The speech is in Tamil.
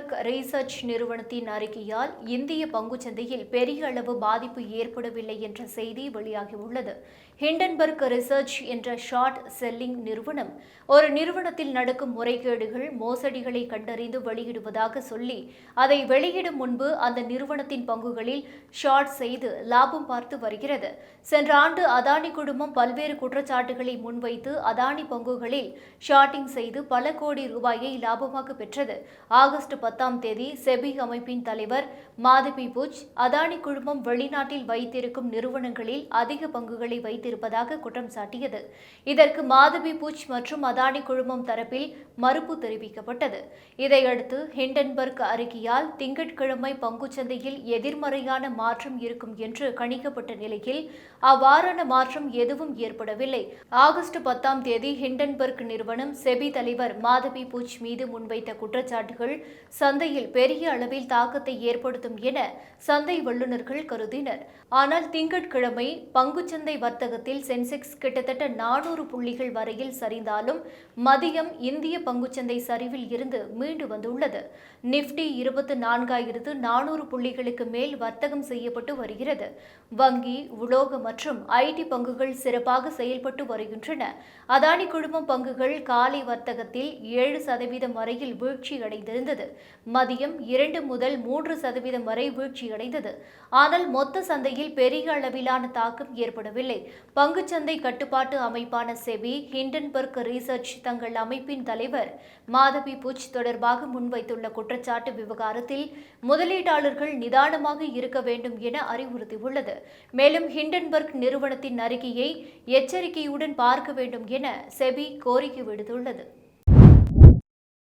Hindenburg research நிறுவனத்தின் அறிக்கையால் இந்திய பங்குச்சந்தையில் பெரிய அளவு பாதிப்பு ஏற்படவில்லை என்ற செய்தி வெளியாகியுள்ளது. ஹிண்டன்பர்க் ரிசர்ச் என்ற ஷார்ட் செல்லிங் நிறுவனம் ஒரு நிறுவனத்தில் நடக்கும் முறைகேடுகள் மோசடிகளை கண்டறிந்து வெளியிடுவதாக சொல்லி அதை வெளியிடும் முன்பு அந்த நிறுவனத்தின் பங்குகளில் ஷார்ட் செய்து லாபம் பார்த்து வருகிறது. சென்ற ஆண்டு அதானி குழுமம் பல்வேறு குற்றச்சாட்டுகளை முன்வைத்து அதானி பங்குகளில் ஷார்ட்டிங் செய்து பல கோடி ரூபாயை லாபமாக பெற்றது. ஆகஸ்ட் பத்தாம் தேதி செபி அமைப்பின் தலைவர் மாதவி புஜ் அதானி குழுமம் வெளிநாட்டில் வைத்திருக்கும் நிறுவனங்களில் அதிக பங்குகளை வைத்திருப்பதாக குற்றம் சாட்டியது. இதற்கு மாதவி புஜ் மற்றும் அதானி குழுமம் தரப்பில் மறுப்பு தெரிவிக்கப்பட்டது. இதையடுத்து ஹிண்டன்பர்க் அறிக்கையால் திங்கட்கிழமை பங்குச்சந்தையில் எதிர்மறையான மாற்றம் இருக்கும் என்று கணிக்கப்பட்ட நிலையில் அவ்வாறான மாற்றம் எதுவும் ஏற்படவில்லை. ஆகஸ்ட் பத்தாம் தேதி ஹிண்டன்பர்க் நிறுவனம் செபி தலைவர் மாதவி பூச் மீது முன்வைத்த குற்றச்சாட்டுகள் சந்தையில் பெரிய அளவில் தாக்கத்தை ஏற்படுத்தும் என சந்தை வல்லுநர்கள் கருதினர். ஆனால் திங்கட்கிழமை பங்குச்சந்தை வர்த்தகத்தில் சென்செக்ஸ் கிட்டத்தட்ட நானூறு புள்ளிகள் வரையில் சரிந்தாலும் மதியம் இந்திய பங்குச்சந்தை சரிவில் இருந்து மீண்டு வந்துள்ளது. நிப்டி இருபத்து நான்காயிரத்து நானூறு புள்ளிகளுக்கு மேல் வர்த்தகம் செய்யப்பட்டு வருகிறது. வங்கி உலோக மற்றும் ஐடி பங்குகள் சிறப்பாக செயல்பட்டு வருகின்றன. அதானி குழுமம் பங்குகள் காலை வர்த்தகத்தில் ஏழு சதவீதம் வரையில் வீழ்ச்சி அடைந்திருந்தது மதியம் இரண்டு முதல் மூன்று சதவீதம் வரை வீழ்ச்சியடைந்தது. ஆனால் மொத்த சந்தையில் பெரிய அளவிலான தாக்கம் ஏற்படவில்லை. பங்குச்சந்தை கட்டுப்பாட்டு அமைப்பான செபி ஹிண்டன்பர்க் ரீசர்ச் தங்கள் அமைப்பின் தலைவர் மாதவி புச் தொடர்பாக முன்வைத்துள்ள குற்றச்சாட்டு விவகாரத்தில் முதலீட்டாளர்கள் நிதானமாக இருக்க வேண்டும் என அறிவுறுத்தியுள்ளது. மேலும் ஹிண்டன்பர்க் நிறுவனத்தின் அறிக்கையை எச்சரிக்கையுடன் பார்க்க வேண்டும் என செபி கோரிக்கை விடுத்துள்ளது.